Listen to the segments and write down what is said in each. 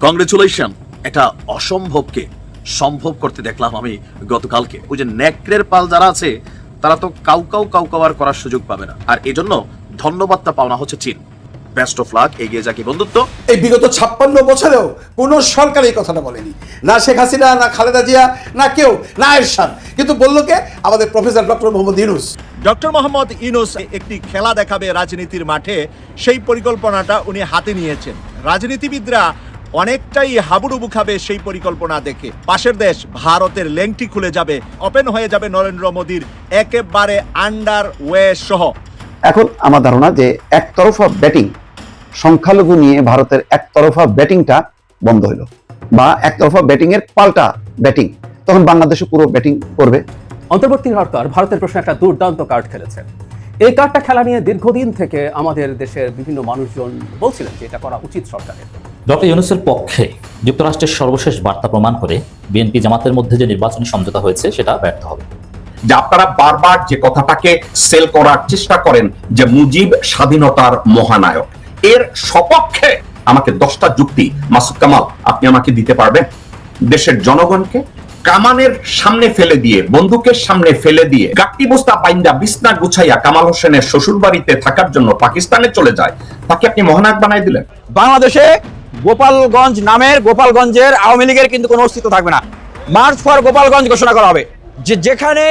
Congratulation একটা অসম্ভবকে সম্ভব করতে দেখলাম আমি গতকালকে। ওই যে নেকড়ের পাল যারা আছে, তারা তো কাউ কাউ কাউ কাউয়ার করার সুযোগ পাবে না। আর এজন্য ধন্যবাদটা পাওনা হচ্ছে চীন। বেস্ট অফ লাক এগিয়ে যাকে বন্ধুত্ব। এই বিগত ছাপ্পান্ন বছরেও কোনো সরকার এই কথাটা বলেনি। না শেখ হাসিনা, না খালেদা জিয়া, না কেউ, না এরশাদ। কিন্তু বলল কে? আমাদের professor doctor Mohammad Yunus. Doctor Mohammad Yunus একটি খেলা দেখাবে রাজনীতির মাঠে। সেই পরিকল্পনাটা উনি হাতে নিয়েছেন। রাজনীতিবিদরা অনেকটাই হাবুডুবু খাবে সেই পরিকল্পনা দেখে। পাশের দেশ, ভারতের লেংটি খুলে যাবে। ওপেন হয়ে যাবে নরেন্দ্র মোদীর একেবারে আন্ডার ওয়ে সহ। এখন আমার ধারণা যে একতরফা ব্যাটিং, সংখ্যালঘু নিয়ে ভারতের একতরফা ব্যাটিংটা বন্ধ হলো বা একতরফা ব্যাটিং এর পাল্টা ব্যাটিং। তখন বাংলাদেশও পুরো ব্যাটিং করবে। অন্তর্বর্তী সরকার ভারতের প্রশ্নে একটা দুর্দান্ত কার্ড খেলেছে এই কার্ডটা খেলা নিয়ে দীর্ঘদিন থেকে আমাদের দেশের বিভিন্ন মানুষজন বলছিলেন যে এটা করা উচিত সরকারের। ডক্টর ইউনুসের পক্ষে যুক্তরাষ্ট্রের সর্বশেষ বার্তা প্রমাণ করে বিএনপি জামাতের মধ্যে যে নির্বাচনী সমঝোতা হয়েছে সেটা ব্যর্থ হবে। যে আপনারা বারবার যে কথাটাকে সেল করার চেষ্টা করেন যে মুজিব স্বাধীনতার মহানায়ক এর সপক্ষে আমাকে দশটা যুক্তি মাসুদ কামাল আপনি আমাকে দিতে পারবেন? দেশের জনগণকে কামানের সামনে ফেলে দিয়ে বন্দুকের সামনে ফেলে দিয়ে গাট্টি বস্তা বাইন্দা বিছনা গুছাইয়া কামাল হোসেনের শ্বশুর বাড়িতে থাকার জন্য পাকিস্তানে চলে যায় তাকে আপনি মহানায়ক বানাই দিলেন। বাংলাদেশে গোপালগঞ্জ নামের গোপালগঞ্জের আওয়ামী লীগের কিন্তু কোনো অস্তিত্ব থাকবে না। মার্চ ফর গোপালগঞ্জ ঘোষণা করা হবে যে যেখানে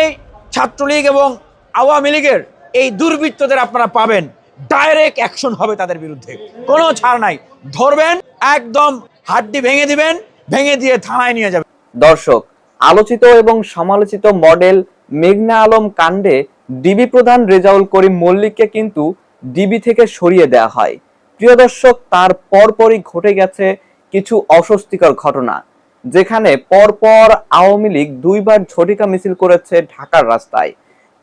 ছাত্রলীগ এবং আওয়ামী লীগের এই দুর্বৃত্তদের আপনারা পাবেন ডাইরেক্ট অ্যাকশন হবে তাদের বিরুদ্ধে। কোনো ছাড় নাই। ধরবেন একদম হাড্ডি ভেঙে দিবেন ভেঙে দিয়ে থানায় নিয়ে যাবেন। দর্শক আলোচিত এবং সমালোচিত মডেল মেঘনা আলম কাণ্ডে ডিবি প্রধান রেজাউল করিম মল্লিককে কিন্তু ডিবি থেকে সরিয়ে দেওয়া হয়। প্রিয় দর্শক, তার পরপরই ঘটে গেছে কিছু অস্বস্তিকর ঘটনা, যেখানে পরপর আওয়ামী লীগ দুইবার ঝটিকা মিছিল করেছে ঢাকার রাস্তায়।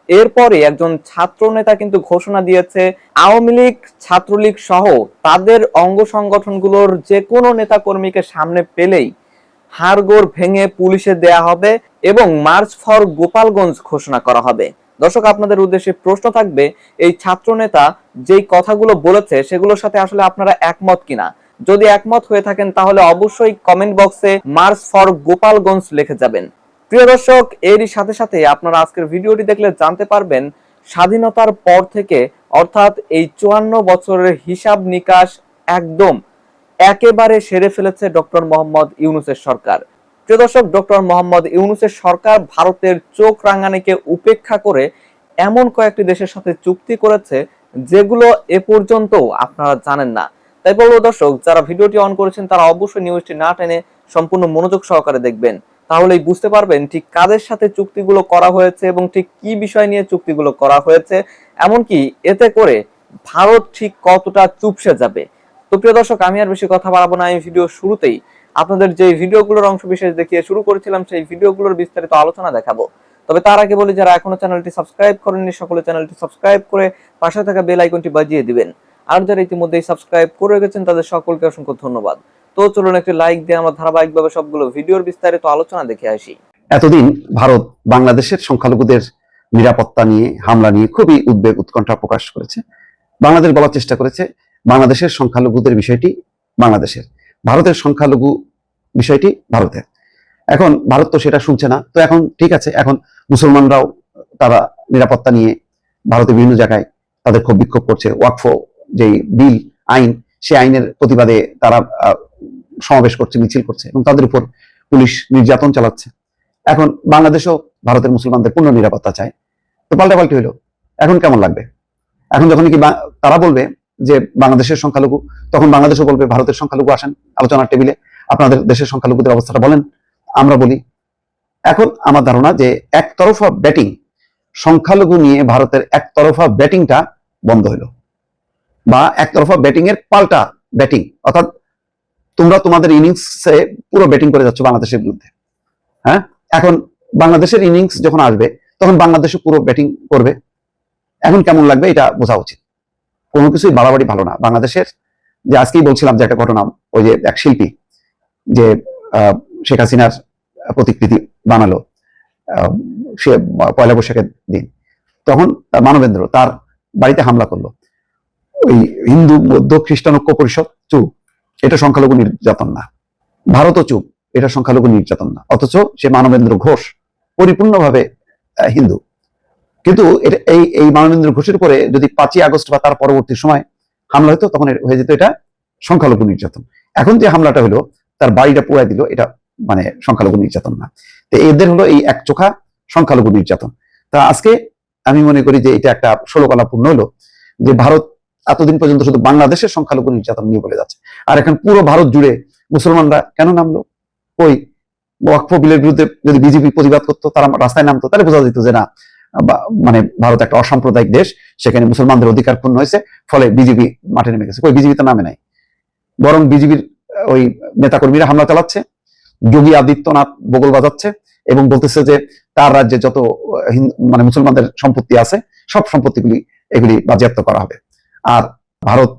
এরপরে একজন ছাত্র নেতা কিন্তু ঘোষণা দিয়েছে, আওয়ামী লীগ, ছাত্রলীগ সহ তাদের অঙ্গ সংগঠনগুলোর যে কোনো নেতা কর্মীকে সামনে পেলেই হাড়গোড় ভেঙে পুলিশে দেয়া হবে এবং মার্চ ফর গোপালগঞ্জ ঘোষণা করা হবে। দর্শক, আপনাদের উদ্দেশ্যে প্রশ্ন থাকবে, এই ছাত্র নেতা যেই কথাগুলো বলেছে সেগুলোর সাথে আসলে আপনারা একমত কিনা? যদি একমত হয়ে থাকেন তাহলে অবশ্যই কমেন্ট বক্সে মার্চ ফর গোপালগঞ্জ লিখে যাবেন। প্রিয় দর্শক, এরই সাথে সাথে আপনারা আজকের ভিডিওটি দেখলে জানতে পারবেন, স্বাধীনতার পর থেকে অর্থাৎ এই চুয়ান্ন বছরের হিসাব নিকাশ একদম একেবারে সেরে ফেলেছে ডক্টর মোহাম্মদ ইউনুসের সরকার। প্রিয় দর্শক, ডক্টর মোহাম্মদ ইউনুসের সরকার ভারতের চোখ রাঙানিকে উপেক্ষা করে এমন কয়েকটি দেশের সাথে চুক্তি করেছে, যেগুলো এ পর্যন্ত আপনারা জানেন না। তাই বলব দর্শক, যারা ভিডিওটি অন করেছেন, তারা অবশ্যই নিউজটি না টেনে সম্পূর্ণ মনোযোগ সহকারে দেখবেন। তাহলেই বুঝতে পারবেন ঠিক কাদের সাথে চুক্তিগুলো করা হয়েছে এবং ঠিক কি বিষয় নিয়ে চুক্তিগুলো করা হয়েছে। এমনকি এতে করে ভারত ঠিক কতটা চুপসে যাবে। তো প্রিয় দর্শক, আমি আর বেশি কথা বাড়াবো না এই ভিডিও শুরুতেই। আপনাদের যে ভিডিওগুলোর অংশ বিশেষ দেখিয়ে শুরু করেছিলাম, সেই ভিডিওগুলোর বিস্তারিত আলোচনা দেখাবো। তবে তার আগে বলি, যারা এখনও চ্যানেলটি সাবস্ক্রাইব করেননি, সকলে চ্যানেলটি সাবস্ক্রাইব করে পাশে থাকা বেল আইকনটি বাজিয়ে দিবেন। আর যারা ইতিমধ্যেই সাবস্ক্রাইব করে গেছেন তাদের সকলকে অসংখ্য ধন্যবাদ। তো চলুন একটি লাইক দিয়ে আমরা ধারাবাহিকভাবে সবগুলো ভিডিওর বিস্তারিত আলোচনা দেখে আসি। এতদিন ভারত বাংলাদেশের সংখ্যালঘুদের নিরাপত্তা নিয়ে, হামলা নিয়ে খুবই উদ্বেগ, উৎকণ্ঠা প্রকাশ করেছে। বাংলাদেশ বলার চেষ্টা করেছে বাংলাদেশের সংখ্যালঘুদের বিষয়টি বাংলাদেশের। ভারতের সংখ্যালঘু বিষয়টি ভারতের। এখন ভারত তো সেটা শুনছে না। তো এখন ঠিক আছে, এখন মুসলমানরাও তারা নিরাপত্তা নিয়ে ভারতের বিভিন্ন জায়গায় তাদের ক্ষোভ বিক্ষোভ করছে। ওয়াকফ যেই বিল, আইন, সে আইনের প্রতিবাদে তারা সমাবেশ করছে, মিছিল করছে এবং তাদের উপর পুলিশ নির্যাতন চালাচ্ছে। এখন বাংলাদেশও ভারতের মুসলমানদের পূর্ণ নিরাপত্তা চায়। তো পাল্টাপাল্টি হইল এখন কেমন লাগবে? এখন যখন কি তারা বলবে যে বাংলাদেশের সংখ্যালঘু, তখন বাংলাদেশও বলবে ভারতের সংখ্যালঘু আসেন আলোচনার টেবিলে। আপনাদের দেশের সংখ্যালঘুদের অবস্থাটা বলেন। আমরা বলি, এখন আমার ধারণা যে একতরফা ব্যাটিং, সংখ্যালঘু নিয়ে ভারতের একতরফা ব্যাটিংটা বন্ধ হলো বা একতরফা ব্যাটিং এর পাল্টা ব্যাটিং, অর্থাৎ তোমরা তোমাদের ইনিংসে পুরো ব্যাটিং করে যাচ্ছ বাংলাদেশের বিরুদ্ধে। হ্যাঁ? এখন বাংলাদেশের ইনিংস যখন আসবে, তখন বাংলাদেশও পুরো ব্যাটিং করবে। এখন কেমন লাগবে এটা বোঝা উচিত। কোনো কিছুই বাড়াবাড়ি ভালো না। বাংলাদেশের যে আজকেই বলছিলাম যে একটা ঘটনা, ওই যে এক শিল্পী যে শেখ হাসিনার প্রতিকৃতি বানালো সে পয়লা বৈশাখের দিন। তখন মানবেন্দ্র তার বাড়িতে হামলা করল। ওই হিন্দু বৌদ্ধ খ্রিস্টান ঐক্য পরিষদ চুপ। এটা সংখ্যালঘু নির্যাতন না। ভারতও চুপ। এটা সংখ্যালঘু নির্যাতন না। অথচ সে মানবেন্দ্র ঘোষ পরিপূর্ণভাবে হিন্দু। কিন্তু এই এই মানবেন্দ্র ঘোষের পরে যদি পাঁচই আগস্ট বা তার পরবর্তী সময় হামলা হতো, তখন হয়ে যেত এটা সংখ্যালঘু নির্যাতন। এখন যে হামলাটা হলো, তার বাড়িটা পুরাই দিল, এটা মানে সংখ্যালঘু নির্যাতন না। তো এদের হলো এই এক চোখা সংখ্যালঘু নির্যাতন। তা আজকে আমি মনে করি যে এটা একটা ষোলকলাপূর্ণ হলো, যে ভারত এতদিন পর্যন্ত শুধু বাংলাদেশের সংখ্যালঘু নির্যাতন নিয়ে বলে যাচ্ছে। আর এখন পুরো ভারত জুড়ে মুসলমানরা কেন নামলো? ওই ওয়াকফ বিলের বিরুদ্ধে যদি বিজেপি প্রতিবাদ করতো, তারা রাস্তায় নামতো, তাহলে বোঝা যেত যে না মানে ভারত একটা অসাম্প্রদায়িক দেশ, সেখানে মুসলমানদের অধিকার ক্ষুণ্ণ হয়েছে, ফলে বিজেপি মাঠে নেমে গেছে। ওই বিজেপি তো নামে নাই। বরং বিজেপির ওই নেতাকর্মীরা হামলা চালাচ্ছে, যোগী আদিত্যনাথ বগল বাজাচ্ছে, এবং বলতেছে যে তার রাজ্যে যত মানে মুসলমানদের সম্পত্তি আছে, সব সম্পত্তিগুলি এগুলি বাজেয়াপ্ত করা হবে। আর ভারত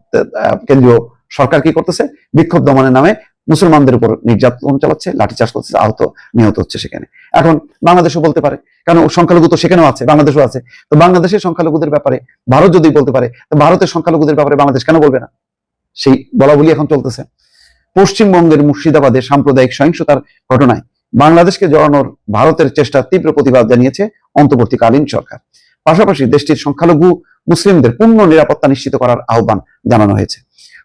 কেন্দ্রীয় সরকার কি করতেছে? বিক্ষোভ দমনের নামে মুসলমানদের উপর নির্যাতন চালাচ্ছে, লাঠিচার্জ করতেছে আহত, নিহত হচ্ছে সেখানে। এখন বাংলাদেশও বলতে পারে, কারণ সংখ্যালঘু তো সেখানেও আছে, বাংলাদেশও আছে। তো বাংলাদেশের সংখ্যালঘুদের ব্যাপারে, ভারত যদি বলতে পারে, তো ভারতের সংখ্যালঘুদের ব্যাপারে বাংলাদেশ কেন বলবে না? সেই বলা বলি এখন চলতেছে। পশ্চিমবঙ্গের মুর্শিদাবাদে সাম্প্রদায়িক সহিংসতার ঘটনায় বাংলাদেশকে জড়ানোর ভারতের চেষ্টা তীব্র প্রতিবাদ জানিয়েছে অন্তর্বর্তীকালীন সরকার। পাশাপাশি দেশটির সংখ্যালঘু মুসলিমদের পূর্ণ নিরাপত্তা নিশ্চিত করার আহ্বান জানানো হয়েছে।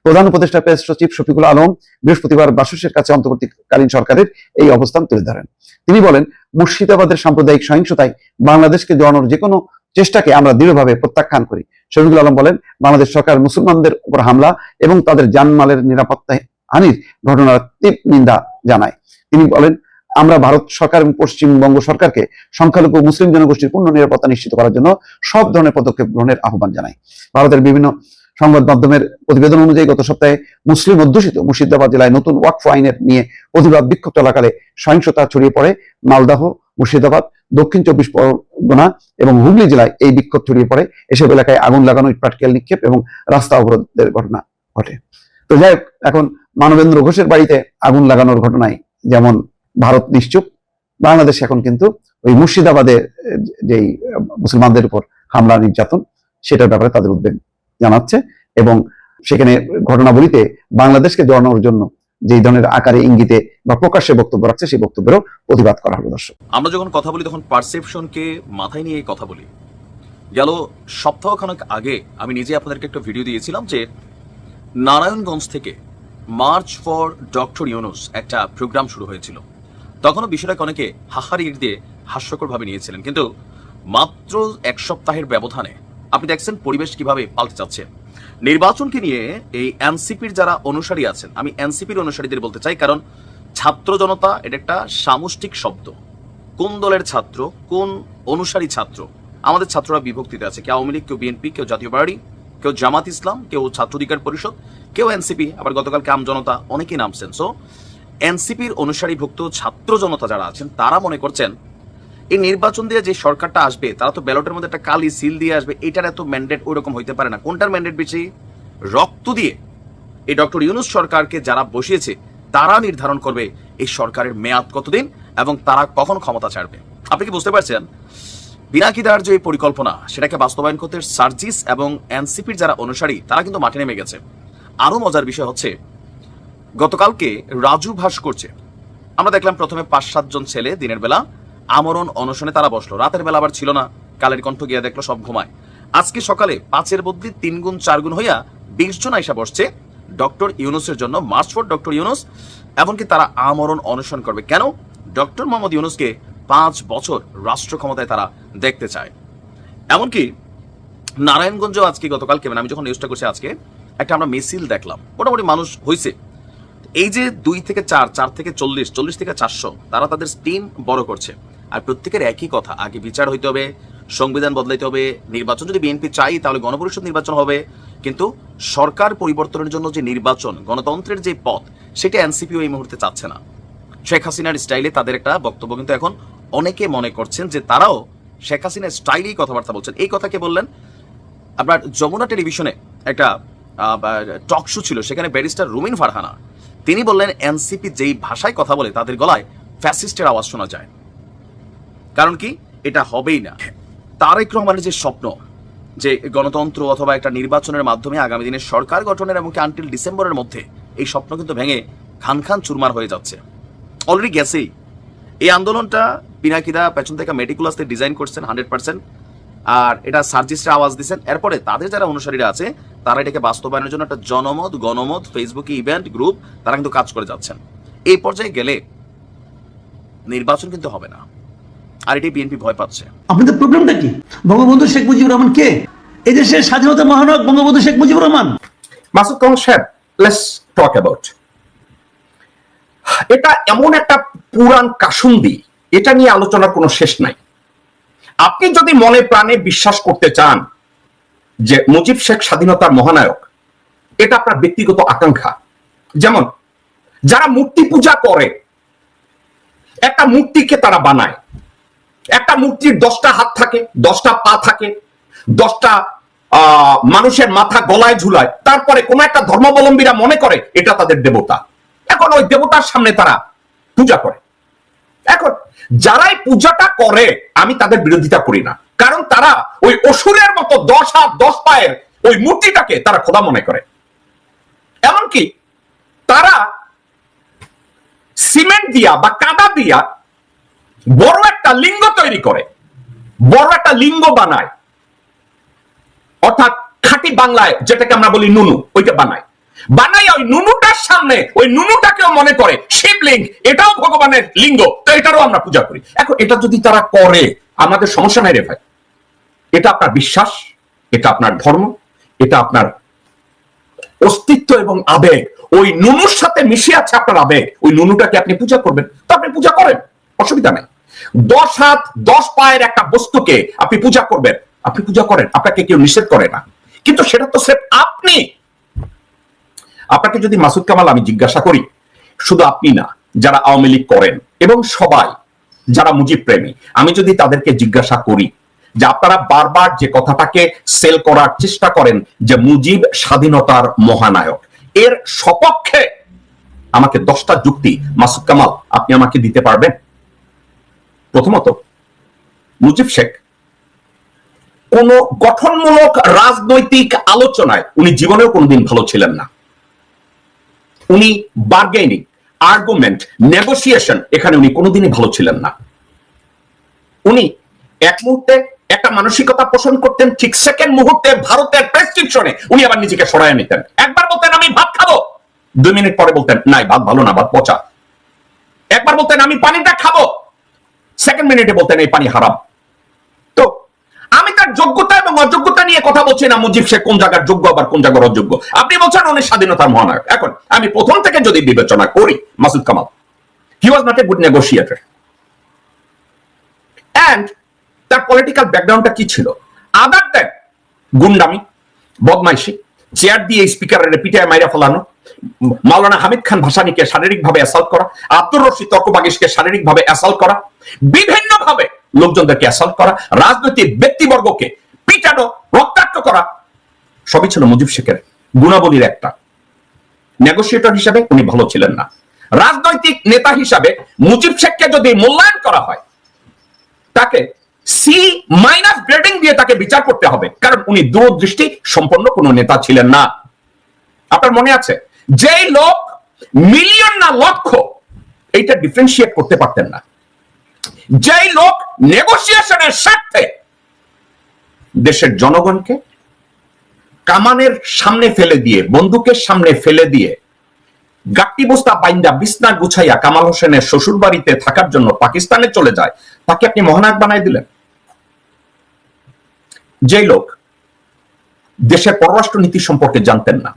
প্রধান উপদেষ্টা প্রেস সচিব শফিকুল আলম বৃহস্পতিবার বাসুসের কাছে অন্তর্বর্তীকালীন সরকারের এই অবস্থান তুলে ধরেন। তিনি বলেন, মুর্শিদাবাদের সাম্প্রদায়িক সহিংসতায় বাংলাদেশকে জড়ানোর যে কোনো চেষ্টাকে আমরা দৃঢ়ভাবে প্রত্যাখ্যান করি। শফিকুল আলম বলেন, বাংলাদেশ সরকার মুসলমানদের উপর হামলা এবং তাদের জানমালের নিরাপত্তা হানির ঘটনার তীব্র নিন্দা জানায়। তিনি বলেন, আমরা ভারত সরকার এবং পশ্চিমবঙ্গ সরকারকে সংখ্যালঘু মুসলিম জনগোষ্ঠীর পূর্ণ নিরাপত্তা নিশ্চিত করার জন্য সব ধরনের পদক্ষেপ গ্রহণের আহ্বান জানাই। ভারতের বিভিন্ন সংবাদ মাধ্যমের প্রতিবেদন অনুযায়ী গত সপ্তাহে মুসলিম অধ্যুষিত মুর্শিদাবাদ জেলায় নতুন ওয়াকফ আইনের নিয়ে প্রতিবাদ বিক্ষোভ চলাকালে সহিংসতা ছড়িয়ে পড়ে। মালদাহ, মুর্শিদাবাদ, দক্ষিণ চব্বিশ পরগনা এবং হুগলি জেলায় এই বিক্ষোভ ছড়িয়ে পড়ে। এসব এলাকায় আগুন লাগানো ইটপাটকেল নিক্ষেপ এবং রাস্তা অবরোধের ঘটনা ঘটে। তো যাই এখন মানবেন্দ্র ঘোষের বাড়িতে আগুন লাগানোর ঘটনায় যেমন ভারত নিশ্চুপ, বাংলাদেশ এখন কিন্তু ওই মুর্শিদাবাদের, যেই মুসলমানদের উপর হামলা নির্যাতন, সেটার ব্যাপারে তাদের উদ্বেগ। জানাচ্ছে এবং সেখানে ঘটনাবলিতে বাংলাদেশকে জড়ানোর জন্য যে ধরনের আকারে ইঙ্গিতে বা প্রকাশ্যে বক্তব্য রাখছে, সেই বক্তব্যেরও প্রতিবাদ করা হবে, দর্শক। আমরা যখন কথা বলি, তখন পারসেপশনকে মাথায় নিয়ে কথা বলি। গেল সপ্তাহখানেক আগে আমি নিজে আপনাদেরকে একটা ভিডিও দিয়েছিলাম যে নারায়ণগঞ্জ থেকে মার্চ ফর ডক্টর ইউনুস একটা প্রোগ্রাম শুরু হয়েছিল। তখনও বিষয়টাকে অনেকে হাহারি দিয়ে হাস্যকরভাবে নিয়েছিলেন। কিন্তু মাত্র এক সপ্তাহের ব্যবধানে আপনি দেখছেন পরিবেশ কীভাবে পাল্টে যাচ্ছে। নির্বাচনকে নিয়ে এই এনসিপির যারা অনুসারী আছেন, আমি এনসিপির অনুসারীদের বলতে চাই, কারণ ছাত্র জনতা এটা একটা সামষ্টিক শব্দ। কোন দলের ছাত্র, কোন অনুসারী ছাত্র? আমাদের ছাত্ররা বিভক্তিতে আছে, কেউ আওয়ামী লীগ, কেউ বিএনপি, কেউ জাতীয় পার্টি, কেউ জামাত ইসলাম, কেউ ছাত্র অধিকার পরিষদ, কেউ এনসিপি, আবার গতকালকে আম জনতা অনেকেই নামছেন। সো এনসিপির অনুসারীভুক্ত ছাত্র জনতা যারা আছেন, তারা মনে করছেন এই নির্বাচন দিয়ে যে সরকারটা আসবে, তারা তো ব্যালটের মধ্যে একটা কালি সিল দিয়ে আসবে, এটার এত ম্যান্ডেট ওইরকম হইতে পারে না। কোনটার ম্যান্ডেট বেশি? রক্ত দিয়ে এই ডক্টর ইউনুস সরকারকে যারা বসিয়েছে, তারা নির্ধারণ করবে এই সরকারের মেয়াদ কতদিন এবং তারা কখন ক্ষমতা ছাড়বে। আপনি কি বুঝতে পারছেন? বিনাকিদার যে পরিকল্পনা, সেটাকে বাস্তবায়ন করতে সার্জিস এবং এনসিপির যারা অনুসারী, তারা কিন্তু মাঠে নেমে গেছে। আরও মজার বিষয় হচ্ছে, গতকালকে রাজু ভাস করছে আমরা দেখলাম প্রথমে পাঁচ সাতজন ছেলে দিনের বেলা আমরণ অনশনে তারা বসল। রাতের বেলা আবার ছিল না। কালের কণ্ঠ গিয়ে দেখল সব ঘুমায়। আজকে সকালে পাঁচের বদলি তিন গুণ চার গুণ হইয়া বিশ জন আইসা বসছে ডক্টর ইউনুসের জন্য। March doctor Yunus. এমনকি তারা আমরণ অনশন করবে। কেন? ডক্টর মোহাম্মদ ইউনুসকে পাঁচ বছর রাষ্ট্র ক্ষমতায় তারা দেখতে চায়। এমনকি নারায়ণগঞ্জ আজকে গতকালকে মানে আমি যখন নিউজটা করছি আজকে, একটা আমরা মিছিল দেখলাম। মোটামুটি মানুষ হয়েছে এই যে দুই থেকে চার চার থেকে চল্লিশ চল্লিশ থেকে চারশো, তারা তাদের টিম বড় করছে। আর প্রত্যেকের একই কথা, আগে বিচার হইতে হবে, সংবিধান বদলাইতে হবে, নির্বাচন যদি বিএনপি চাই তাহলে গণপরিষদ নির্বাচন হবে, কিন্তু সরকার পরিবর্তনের জন্য যে নির্বাচন, গণতন্ত্রের যে পথ, সেটা এনসিপিও এই মুহূর্তে চাচ্ছে না। শেখ হাসিনার স্টাইলে তাদের একটা বক্তব্য কিন্তু এখন অনেকে মনে করছেন যে তারাও শেখ হাসিনার স্টাইলেই কথাবার্তা বলছেন। এই কথা কে বললেন আপনার যমুনা টেলিভিশনে একটা টক শো ছিল, সেখানে ব্যারিস্টার রুমিন ফারহানা, তিনি বললেন, এনসিপি যেই ভাষায় কথা বলে তাদের গলায় ফ্যাসিস্টের আওয়াজ শোনা যায়। কারণ কি? এটা হবেই না। তারেক রহমানের যে স্বপ্ন, যে গণতন্ত্র অথবা একটা নির্বাচনের মাধ্যমে আগামী দিনে সরকার গঠনের এমনকি আনটিল ডিসেম্বরের মধ্যে এই স্বপ্ন কিন্তু ভেঙে খান খান চুরমার হয়ে যাচ্ছে। অলরেডি গেছেই। এই আন্দোলনটা পিনাকিদা পেছন থেকে মেটিকুলাসে ডিজাইন করছেন হান্ড্রেড পার্সেন্ট আর এটা সার্জিস্টরা আওয়াজ দিচ্ছেন এরপরে তাদের যারা অনুসারীরা আছে, তারা এটাকে বাস্তবায়নের জন্য একটা জনমত, গণমত ফেসবুকে ইভেন্ট গ্রুপ তারা কিন্তু কাজ করে যাচ্ছেন। এই পর্যায়ে গেলে নির্বাচন কিন্তু হবে না। আর এটি বিএনপি ভয় পাচ্ছে। আপনাদের প্রবলেমটা কি? বঙ্গবন্ধু শেখ মুজিবুর রহমান কে? এই দেশের স্বাধীনতা মহানায়ক বঙ্গবন্ধু শেখ মুজিবুর রহমান। মাসুদ কামাল সাহেব লেটস টক অ্যাবাউট এটা এমন একটা পুরান কাসুন্দি এটা নিয়ে আলোচনার কোনো শেষ নাই। আপনি যদি মনে প্রাণে বিশ্বাস করতে চান যে মুজিব শেখ স্বাধীনতার মহানায়ক এটা আপনার ব্যক্তিগত আকাঙ্ক্ষা। যেমন যারা মূর্তি পূজা করে একটা মূর্তিকে তারা বানায় একটা মূর্তির দশটা হাত থাকে, দশটা পা থাকে, দশটা মানুষের মাথা গলায় ঝুলায়, তারপরে কোন একটা ধর্মাবলম্বীরা মনে করে এটা তাদের দেবতা। এখন ওই দেবতার সামনে তারা পূজা করে। এখন যারাই পূজাটা করে, আমি তাদের বিরোধিতা করি না। কারণ তারা ওই অসুরের মতো দশ হাত, দশ পায়ের ওই মূর্তিটাকে তারা খোদা মনে করে। এমনকি তারা সিমেন্ট দিয়া বা কাদা দিয়া বড় একটা লিঙ্গ তৈরি করে, বড় একটা লিঙ্গ বানায়। অর্থাৎ খাঁটি বাংলায় যেটাকে আমরা বলি নুনু, ওইটা বানায়। বানাই ওই নুনুটার সামনে, ওই নুনুটাকেও মনে করে শিবলিঙ্গ, এটাও ভগবানের লিঙ্গ, তো এটারও আমরা পূজা করি। এখন এটা যদি তারা করে, আমাদের সমস্যা নাই রে ভাই। এটা আপনার বিশ্বাস, এটা আপনার ধর্ম, এটা আপনার অস্তিত্ব এবং আবেগ। ওই নুনুর সাথে মিশে আছে আপনার আবেগ। ওই নুনুটাকে আপনি পূজা করবেন। তো আপনি পূজা করেন, অসুবিধা নাই। দশ হাত, দশ পায়ের একটা বস্তুকে আপনি পূজা করবেন। আপনি পূজা করেন, আপনাকে কেউ নিষেধ করে না। কিন্তু সেটা তো স্রেফ আপনি। আপনাকে যদি মাসুদ কামাল আমি জিজ্ঞাসা করি, শুধু আপনি না, যারা আওয়ামী লীগ করেন এবং সবাই, যারা মুজিব প্রেমী, আমি যদি তাদেরকে জিজ্ঞাসা করি যে আপনারা বারবার যে কথাটাকে সেল করার চেষ্টা করেন যে মুজিব স্বাধীনতার মহানায়ক, এর সপক্ষে আমাকে দশটা যুক্তি, মাসুদ কামাল, আপনি আমাকে দিতে পারবেন? প্রথমত, মুজিব শেখ কোন গঠনমূলক রাজনৈতিক আলোচনায় উনি জীবনেও কোনোদিন ভালো ছিলেন না। উনি বার্গেনিং আর্গুমেন্ট নেগোসিয়েশন এখানে উনি কোনোদিনই ভালো ছিলেন না। উনি এক মুহূর্তে একটা মানসিকতা পোষণ করতেন, ঠিক সেকেন্ড মুহূর্তে ভারতের প্রেসক্রিপশনে উনি আবার নিজেকে সরায় নিতেন। একবার বলতেন, আমি ভাত খাব। দুই মিনিট পরে বলতেন, নাই, ভাত ভালো না, ভাত পচা। একবার বলতেন, আমি পানিটা খাব। সেকেন্ড মিনিটে বলতেন, এই পানি হারাম। তো আমি তার যোগ্যতা এবং অযোগ্যতা নিয়ে কথা বলছি না, মুজিব শেখ কোন জায়গার যোগ্য আবার কোন জায়গার অযোগ্য? আপনি বলছেন উনি স্বাধীনতার মহানায়ক। এখন আমি প্রথম থেকে যদি বিবেচনা করি, Masud Kamal he was not a good negotiator and তার পলিটিক্যাল ব্যাকগ্রাউন্ডটা কি ছিল? আদার দেন গুন্ডামি, বদমাইশি, চেয়ার দিয়ে স্পিকারের পিটায় মাইরা ফেলানো মাওলানা হামিদ খান ভাসানিকে শারীরিকভাবে অ্যাসাল্ট করা, আব্দুর রশিদ তর্কবাগিসকে শারীরিকভাবে অ্যাসাল্ট করা বিভিন্ন ভাবে লোকজনদেরকে অ্যাসাল্ট করা, রাজনৈতিক ব্যক্তিবর্গকে পিটানো, রক্তাক্ত করা। সবই ছিল মুজিব শেখের গুণাবলীর একটা। নেগোসিয়েটর হিসাবে উনি ভালো ছিলেন না। রাজনৈতিক নেতা হিসাবে মুজিব শেখকে যদি মূল্যায়ন করা হয়, তাকে সি মাইনাস গ্রেডিং দিয়ে তাকে বিচার করতে হবে। কারণ উনি দূরদৃষ্টি সম্পন্ন কোনো নেতা ছিলেন না। আপনার মনে আছে? যেই লোক মিলিয়ন না লক্ষ, এইটা ডিফারেন্সিয়েট করতে পারতেন না। যেই লোক নেগোসিয়েশনের স্বার্থে দেশের জনগণকে কামানের সামনে ফেলে দিয়ে, বন্দুকের সামনে ফেলে দিয়ে গাট্টি বস্তা বাইন্দা, বিছনা গুছাইয়া কামাল হোসেনের শ্বশুর বাড়িতে থাকার জন্য পাকিস্তানে চলে যায়, তাকে আপনি মহানায়ক বানাই দিলেন। যেই লোক দেশের পররাষ্ট্র নীতি সম্পর্কে জানতেন না,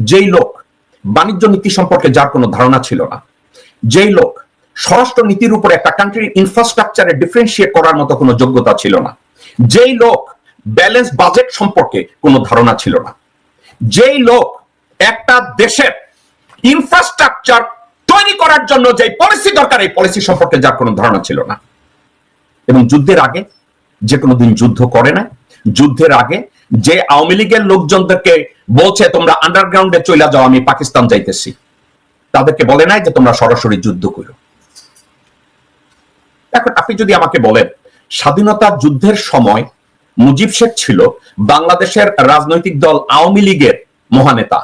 যেই লোক বাণিজ্য নীতি সম্পর্কে যার কোনো ধারণা ছিল না। যেই লোক স্বরাষ্ট্র নীতির উপর একটা কান্ট্রির ইনফ্রাস্ট্রাকচারে ডিফারেন্সিয়েট করার মতো কোনো যোগ্যতা ছিল না। যেই লোক ব্যালেন্স বাজেট সম্পর্কে কোনো ধারণা ছিল না। যেই লোক একটা দেশের ইনফ্রাস্ট্রাকচার তৈরি করার জন্য যে পলিসি দরকার, এই পলিসি সম্পর্কে যার কোনো ধারণা ছিল না। এবং যুদ্ধের আগে যে কোনো দিন যুদ্ধ করে না যুদ্ধের আগে যে আওয়ামী লীগের লোকজনদেরকে বলছে, তোমরা আন্ডারগ্রাউন্ডে চলে যাও, আমি পাকিস্তান যাইতেছি। তাদেরকে বলে নাই যে, তোমরা সরাসরি যুদ্ধ করো। এখন আপনি যদি আমাকে বলেন, স্বাধীনতা যুদ্ধের সময় মুজিব শেখ ছিল বাংলাদেশের রাজনৈতিক দল আওয়ামী লীগের মহানেতা।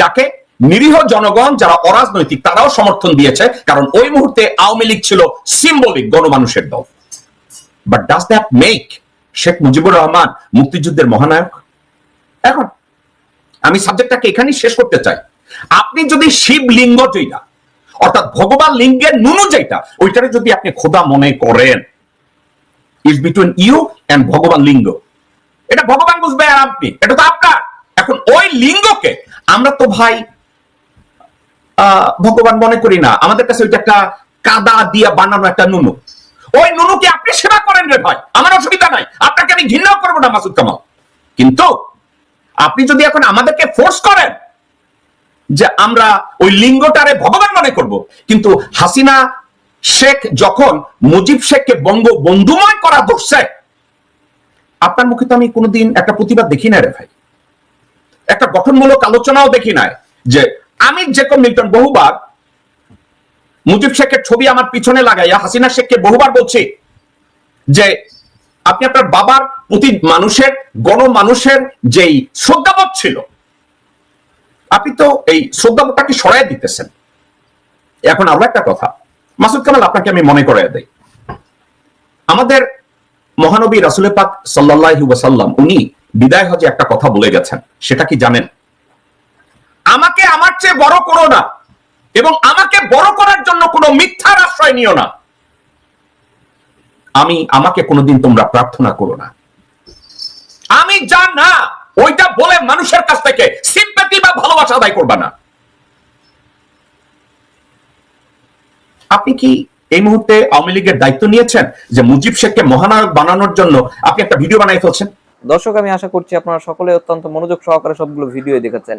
যাকে নিরীহ জনগণ যারা অরাজনৈতিক, তারাও সমর্থন দিয়েছে, কারণ ওই মুহূর্তে আওয়ামী লীগ ছিল সিম্বলিক গণমানুষের দল। But does that make Sheikh Mujibur Rahman মুক্তিযুদ্ধের মহানায়ক। এখন, আমি সাবজেক্টটাকে এখানেই শেষ করতে চাই। আপনি যদি শিব লিঙ্গ যেটা অর্থাৎ ভগবান লিঙ্গের নুনু যেটা ওইটারে যদি আপনি খোদা মনে করেন ইজ বিটুইন ইউ এন্ড ভগবান লিঙ্গ। এটা ভগবান বুঝবে আর আপনি, এটা তো আপনার। এখন ওই লিঙ্গকে আমরা তো ভাই ভগবান মনে করি না। আমাদের কাছে ওইটা একটা কাদা দিয়া বানানো একটা নুনু। ওই নুনুকে আপনি সেবা করেন রে ভাই। আমার অসুবিধা নাই। আপনাকে আমি ঘৃণাও করব না, মাসুদ কামাল। কিন্তু আপনি যদি এখন আমাদেরকে ফোর্স করেন যে আমরা ওই লিঙ্গটারে ভগবান মনে করব, কিন্তু হাসিনা শেখ যখন মুজিব শেখকে বঙ্গ বন্ধুময় করা ধরছে আপনার মুখে তো আমি কোনোদিন একটা প্রতিবাদ দেখি না রে ভাই। একটা গঠনমূলক আলোচনাও দেখি নাই যে আমি জেকব মিল্টন বহুবার মুজিব শেখের ছবি আমার পিছনে লাগাইয়া হাসিনা শেখকে বহুবার বলছি যে আপনি আপনার বাবার প্রতি মানুষের গণ মানুষের যেই শ্রদ্ধাবোধ ছিল, আপনি তো এই শ্রদ্ধাবোধটাকে সরাই দিতেছেন। এখন আরও একটা কথা, মাসুদ কামাল, আপনাকে আমি মনে করে দেই। আমাদের মহানবী রাসুল পাক সাল্লাল্লাহু ওয়াসাল্লাম, উনি বিদায় হজে একটা কথা বলে গেছেন, সেটা কি জানেন? আমাকে আমার চেয়ে বড় করো না। এবং আমাকে বড় করার জন্য কোনো মিথ্যার আশ্রয় নিও না। আমি, আমাকে কোনোদিন তোমরা প্রার্থনা করো না। আমি যা না, ওইটা বলে মানুষের কাছ থেকে সিম্পাতি বা ভালোবাসা আদায় করবা না। আপনি কি এই মুহূর্তে আওয়ামী লীগের দায়িত্ব নিয়েছেন যে মুজিব শেখকে মহানায়ক বানানোর জন্য আপনি একটা ভিডিও বানাই ফেলছেন? দর্শক, আমি আশা করছি আপনারা সকলে অত্যন্ত মনোযোগ সহকারে সবগুলো ভিডিও দেখেছেন।